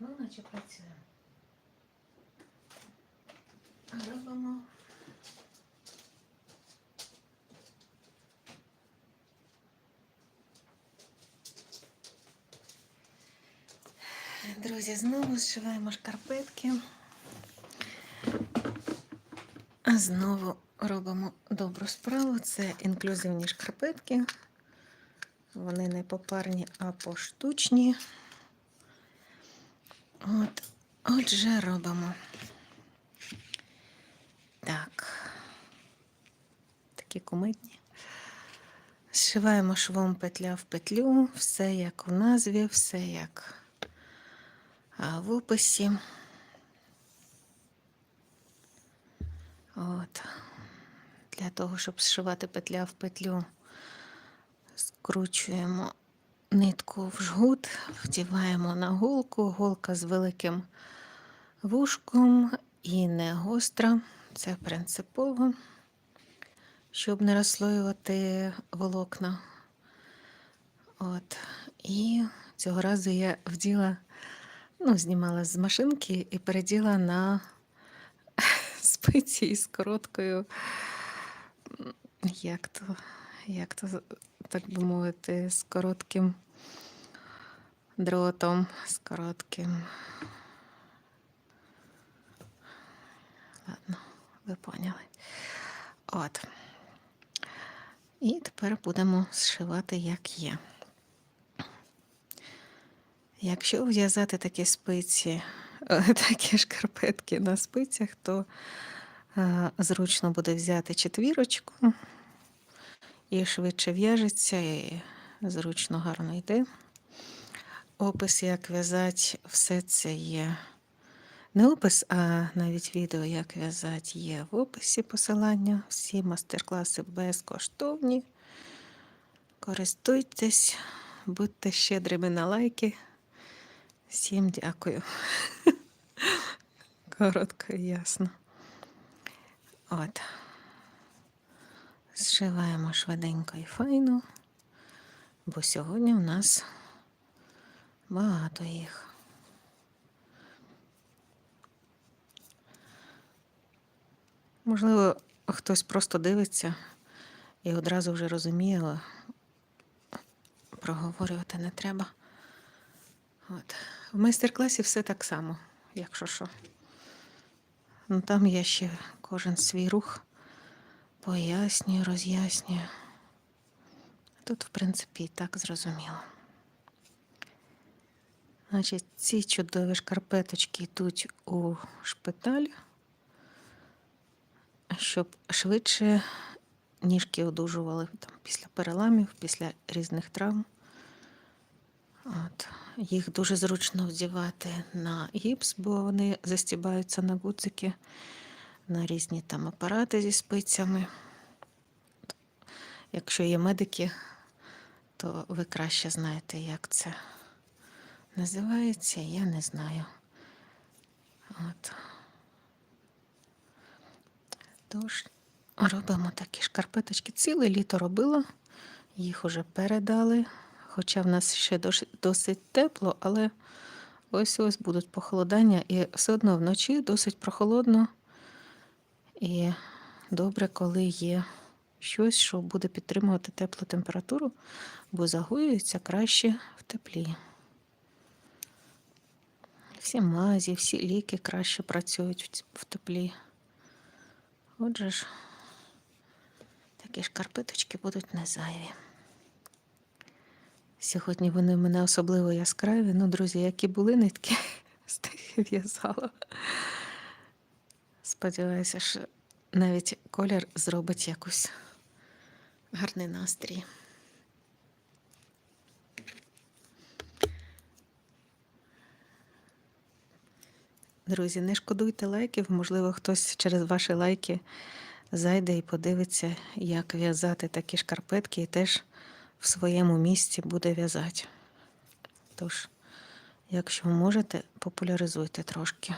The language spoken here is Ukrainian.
ну наче працює. Робимо. Друзі, знову зшиваємо шкарпетки. Знову робимо добру справу. Це інклюзивні шкарпетки. Вони не попарні, а поштучні. От, отже, робимо. Так. Такі кумедні. Зшиваємо швом петля в петлю, все як у назві, все як в описі. От. Для того, щоб зшивати петля в петлю, скручуємо нитку в жгут, вдіваємо на голку, голка з великим вушком і не гостра. Це принципово, щоб не розслоювати волокна. От. І цього разу я вділа, ну, знімала з машинки і переділа на спиці із короткою, як то, як то, так би мовити, з коротким дротом, з коротким. Ладно, ви поняли. От. І тепер будемо зшивати, як є. Якщо в'язати такі спиці, такі шкарпетки на спицях, то е, зручно буде взяти четвірочку і швидше в'яжеться, і зручно гарно йде. Опис, як в'язати, все це є. Не опис, а навіть відео, як в'язати, є в описі посилання. Всі мастер-класи безкоштовні. Користуйтесь, будьте щедрими на лайки. Всім дякую. Коротко і ясно. От. Зшиваємо швиденько і файно, бо сьогодні у нас багато їх. Можливо, хтось просто дивиться і одразу вже розуміє, але проговорювати не треба. От. В майстер-класі все так само, якщо що. Ну, там я ще кожен свій рух пояснюю, роз'яснюю. Тут, в принципі, і так зрозуміло. Значить, ці чудові шкарпеточки йдуть у шпиталь, щоб швидше ніжки одужували там, після переламів, після різних травм. От. Їх дуже зручно вдівати на гіпс, бо вони застібаються на гудзики, на різні там апарати зі спицями. Якщо є медики, то ви краще знаєте, як це називається, я не знаю. От. Тож, робимо такі шкарпеточки. Ціле літо робила, їх уже передали. Хоча в нас ще досить, тепло, але ось ось будуть похолодання, і все одно вночі досить прохолодно. І добре, коли є щось, що буде підтримувати теплу температуру, бо загоюється краще в теплі. Всі мазі, всі ліки краще працюють в теплі. Отже ж, такі шкарпеточки будуть не зайві. Сьогодні вони в мене особливо яскраві. Ну, друзі, які були нитки, з тих в'язала. Сподіваюся, що навіть колір зробить якось гарний настрій. Друзі, не шкодуйте лайків. Можливо, хтось через ваші лайки зайде і подивиться, як в'язати такі шкарпетки, і теж в своєму місці буде в'язати. Тож, якщо можете, популяризуйте трошки.